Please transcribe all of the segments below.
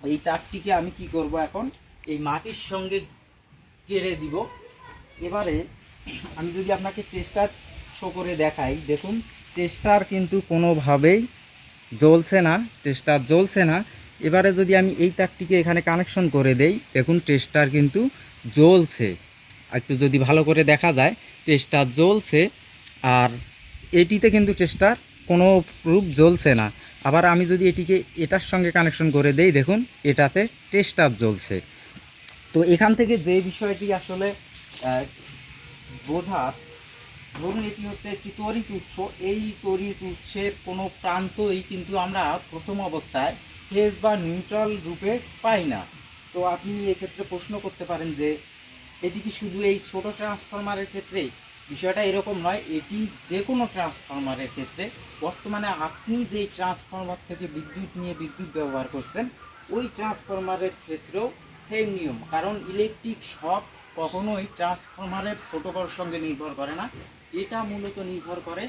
এই তারটিকে আমি কি করব এখন? এই মাটির সঙ্গে কেড়ে দিব। এবারে আমি যদি আপনাকে টেস্টার শো করে দেখাই, দেখুন টেস্টার কিন্তু কোনোভাবেই জ্বলছে না টেস্টার জ্বলছে না। এবারে যদি আমি এই তারটিকে এখানে কানেকশন করে দেই, দেখুন টেস্টার কিন্তু জ্বলছে। একটু যদি ভালো করে দেখা যায় টেস্টার জ্বলছে, আর এটিতে কিন্তু টেস্টার কোনো রূপ জ্বলছে না। আবার আমি যদি এটিকে এটার সঙ্গে কানেকশন করে দেই, দেখুন, এটাতে টেস্টার জ্বলছে। তো এখান থেকে যে বিষয়টি আসলে বোঝার ধরুন এটি হচ্ছে একটি তড়িৎ উৎস। এই তড়িৎ উৎসের কোনো প্রান্তই কিন্তু আমরা প্রথম অবস্থায় ফেজ বা নিউট্রাল রূপে পাই না। তো আপনি এক্ষেত্রে প্রশ্ন করতে পারেন যে, এটি কি শুধু এই ছোটো ট্রান্সফরমারের ক্ষেত্রেই? বিষয়টা এরকম নয়, এটি যে কোনো ট্রান্সফরমারের ক্ষেত্রে। বর্তমানে আপনি যেই ট্রান্সফরমার থেকে বিদ্যুৎ নিয়ে বিদ্যুৎ ব্যবহার করছেন, ওই ট্রান্সফরমারের ক্ষেত্রেও সেম নিয়ম। কারণ ইলেকট্রিক শক কখনোই ট্রান্সফরমারের বড়র সঙ্গে নির্ভর করে না। এটা মূলত নির্ভর করে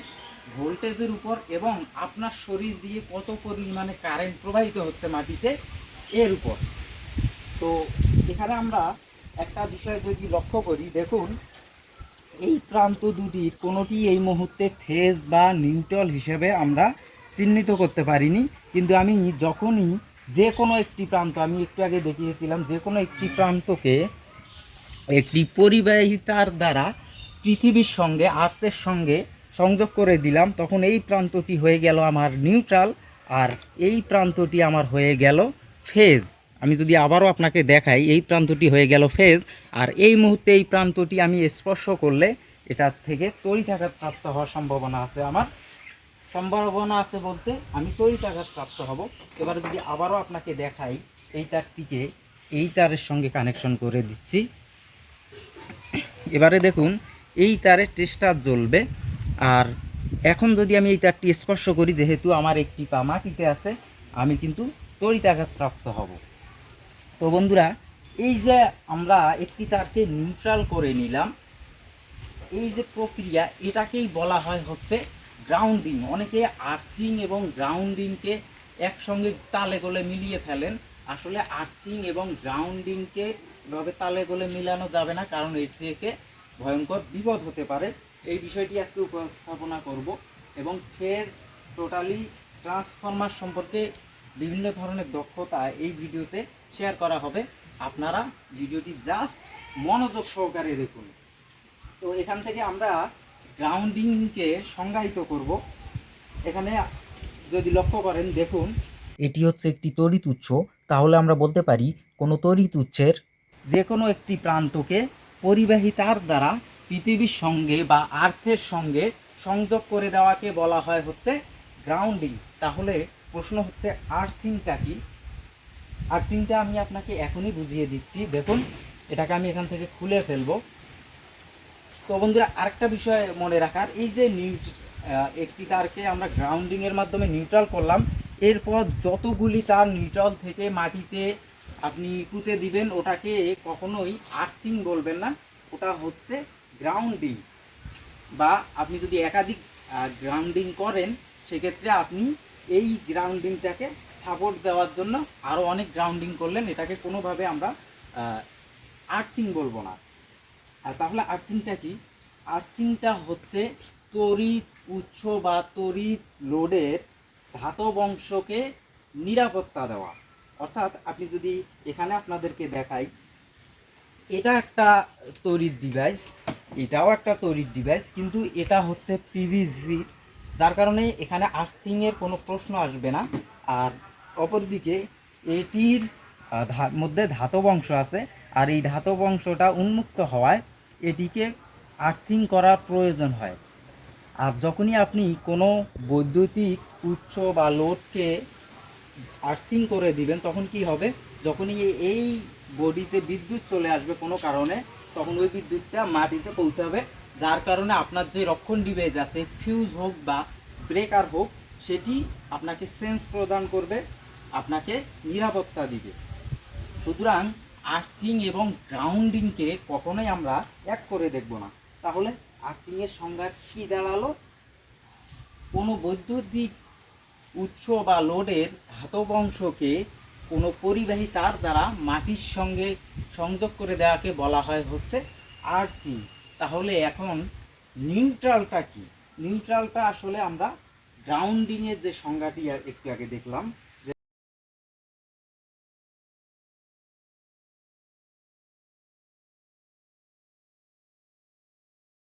ভোল্টেজের উপর এবং আপনার শরীর দিয়ে কত পরিমাণে কারেন্ট প্রবাহিত হচ্ছে মাটিতে, এর উপর। তো এখানে আমরা একটা বিষয় যদি লক্ষ্য করি, দেখুন এই প্রান্ত দুটির কোনোটি এই মুহূর্তে ফেজ বা নিউট্রাল হিসেবে আমরা চিহ্নিত করতে পারিনি। কিন্তু আমি যখনই যে কোনো একটি প্রান্ত, আমি একটু আগে দেখিয়েছিলাম, যে কোনো একটি প্রান্তকে একটি পরিবাহিতার দ্বারা পৃথিবীর সঙ্গে, আর্থের সঙ্গে সংযোগ করে দিলাম, তখন এই প্রান্তটি হয়ে গেল আমার নিউট্রাল, আর এই প্রান্তটি আমার হয়ে গেল ফেজ আমি যদি আবারও আপনাকে দেখাই, এই প্রান্তটি হয়ে গেল ফেজ, আর এই মুহূর্তে এই প্রান্তটি আমি স্পর্শ করলে এটার থেকে তড়িৎাঘাত প্রাপ্ত হওয়ার সম্ভাবনা আছে আমার। সম্ভাবনা আছে বলতে আমি তড়িৎাঘাত প্রাপ্ত হব। এবারে যদি আবারও আপনাকে দেখাই, এই তারটিকে, এই তারের সঙ্গে কানেকশন করে দিচ্ছি। এবারে দেখুন, এই তারের টেস্টার জ্বলবে, আর এখন যদি আমি এই তারটি স্পর্শ করি, যেহেতু আমার একটি পা মাটিতে আছে, আমি কিন্তু তড়িৎাঘাত প্রাপ্ত হব। তো বন্ধুরা, এই যে আমরা একটি তারকে নিউট্রাল করে নিলাম, এই যে প্রক্রিয়া, এটাকেই বলা হয় হচ্ছে গ্রাউন্ডিং অনেকে আর্থিং এবং গ্রাউন্ডিংকে একসঙ্গে তালে গোলে মিলিয়ে ফেলেন। আসলে আর্থিং এবং গ্রাউন্ডিংকে এভাবে তালে গোলে মিলানো যাবে না, কারণ এর থেকে ভয়ঙ্কর বিপদ হতে পারে। এই বিষয়টি আজকে উপস্থাপনা করব এবং ফেজ টোটালি ট্রান্সফরমার সম্পর্কে বিভিন্ন ধরনের দক্ষতা এই ভিডিওতে শেয়ার করা হবে। আপনারা ভিডিওটি জাস্ট মনোযোগ সহকারে দেখুন। তো এখান থেকে আমরা গ্রাউন্ডিংকে সংজ্ঞায়িত করব। এখানে যদি লক্ষ্য করেন, দেখুন। এটি হচ্ছে একটি তড়িৎ উৎস। তাহলে আমরা বলতে পারি, কোনো তড়িৎ উৎসের যে কোনো একটি প্রান্তকে পরিবাহিতার দ্বারা পৃথিবীর সঙ্গে বা আর্থের সঙ্গে সংযোগ করে দেওয়াকে বলা হয় হচ্ছে গ্রাউন্ডিং তাহলে প্রশ্ন হচ্ছে আর্থিংটা কি? আর্থিংটা আমি আপনাকে এখনই বুঝিয়ে দিচ্ছি। দেখুন এটাকে আমি এখান থেকে খুলে ফেলব। তো বন্ধুরা আরেকটা বিষয় মনে রাখার এই যে আহ, একটি তারকে আমরা গ্রাউন্ডিং এর মাধ্যমে নিউট্রাল করলাম এরপর যতগুলি তার নিউট্রাল থেকে মাটিতে আপনি পুঁতে দিবেন ওটাকে কখনোই আর্থিং বলবেন না ওটা হচ্ছে গ্রাউন্ডিং বা আপনি যদি একাধিক গ্রাউন্ডিং করেন সেক্ষেত্রে আপনি এই গ্রাউন্ডিংটাকে সাপোর্ট দেওয়ার জন্য আরও অনেক গ্রাউন্ডিং করলেন। এটাকে কোনোভাবে আমরা আর্থিং বলব না। আর তাহলে আর্থিংটা কি? আর্থিংটা হচ্ছে তড়িৎ উৎস বা তড়িৎ লোডের ধাতব অংশকে নিরাপত্তা দেওয়া। অর্থাৎ আপনি যদি এখানে আপনাদেরকে দেখাই, এটা একটা তড়িৎ ডিভাইস এটাও একটা তড়িৎ ডিভাইস কিন্তু এটা হচ্ছে পিভিসি যার কারণে এখানে আর্থিংয়ের কোনো প্রশ্ন আসবে না। আর অপরদিকে এটির মধ্যে ধাতব অংশ আছে, আর এই ধাতব অংশটা উন্মুক্ত হওয়ায় এটিকে আর্থিং করার প্রয়োজন হয়। আর যখনই আপনি কোনো বৈদ্যুতিক উৎস বা লোডকে আর্থিং করে দিবেন, তখন কি হবে? যখনই এই বডিতে বিদ্যুৎ চলে আসবে কোনো কারণে, তখন ওই বিদ্যুৎটা মাটিতে পৌঁছাবে, যার কারণে আপনার যে রক্ষণ ডিভাইস আছে ফিউজ হোক বা ব্রেকার হোক, সেটি আপনাকে সেন্স প্রদান করবে। আপনাকে নিরাপত্তা দিবে। সুতরাং আর্থিং এবং গ্রাউন্ডিংকে কখনোই আমরা এক করে দেখব না। তাহলে আর্থিংয়ের সংজ্ঞা কী দাঁড়াল? কোনো বৈদ্যুতিক উৎস বা লোডের ধাতব অংশকে কোনো পরিবাহী তার দ্বারা মাটির সঙ্গে সংযোগ করে দেওয়াকে বলা হয় হচ্ছে আর্থিং। তাহলে এখন নিউট্রালটা কি? নিউট্রালটা আসলে আমরা গ্রাউন্ডিংয়ের যে সংজ্ঞাটি একটু আগে দেখলাম